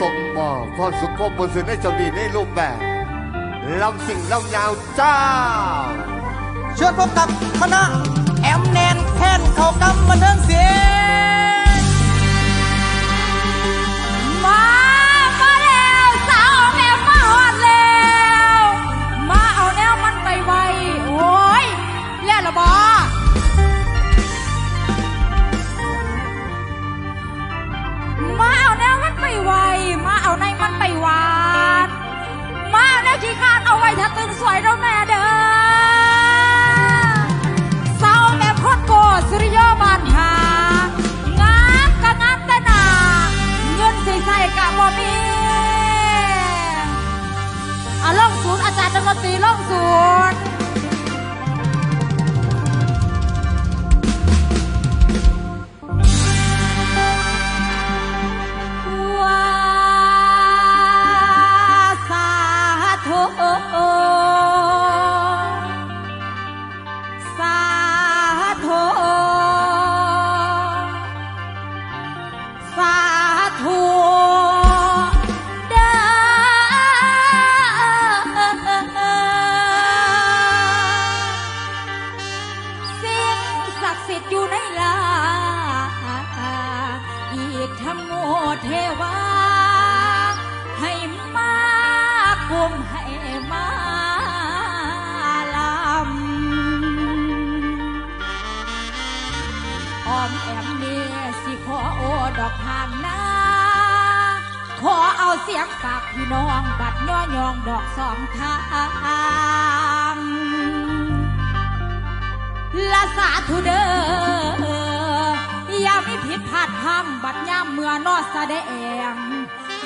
ส่งมอบความสุขความบริสุทธิ์ให้เจ้าดีในรูปแบบลำสิ่งลำยาวเจ้า เชิญพบกับคณะแอมแนนแคนเขากำบันเทิงเสียง กะบ่มีอะล่องศูนย์อาจารย์ดนตรีล่องศูนย์ งศักดิ์สิทธิ์อยู่ในลา อีกทั้งโมเทวา ให้มากุมให้มาลำออมแอมเมียสิขอโอดอกทางนาขอเอาเสียงฝากพี่น้อง บัดย่อยองดอกสองทาง ละสาธุเด้ออย่ามีผิดพลาดพลังบัดย่ำเมื่อนอแสดง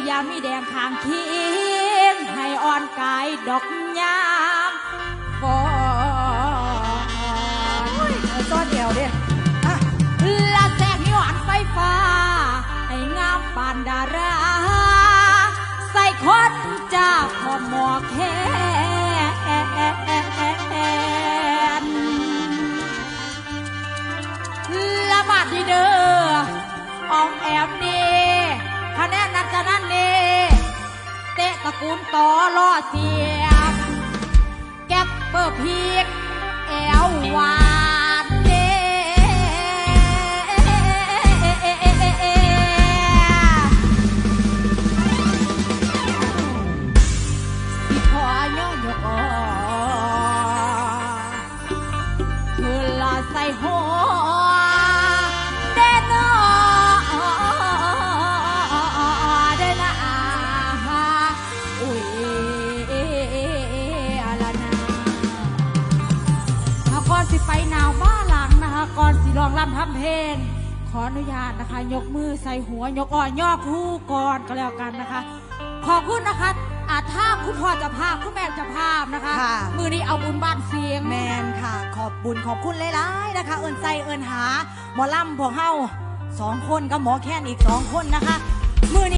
อย่ามีแดงขางคียงให้อ่อนกายดอกยามฟอนซ้อนเอวดิอะละแสงย้อนไฟฟ้า ให้งามปานดารา ใส่คนจากพอหมอแค ดีเด้อออมแอมนี่คะแนนนัดจะนั่นนี่เตะตะกูลต่อล่อเสียงแก็บเบอร์พีกแอวหวานเด้สิขอย่อยกอคือลาใส่หัว อนสิลองรำทำเพลง ขออนุญาตนะคะ ยกมือใส่หัวยกอ่อนย่อคู่ก่อนก็แล้วกันนะคะ ขอบคุณนะคะอาท่าคุณพ่อเจะภาพคุณแม่เจะภาพนะคะ ค่ะ มือนี้เอาบุญบ้านเสียง แมนค่ะ ขอบบุญขอบคุณหลายๆนะคะ เอินใจเอินหา หมอลำพวกเฮาสองคนกับหมอแค้นอีกสองคนนะคะมือนี้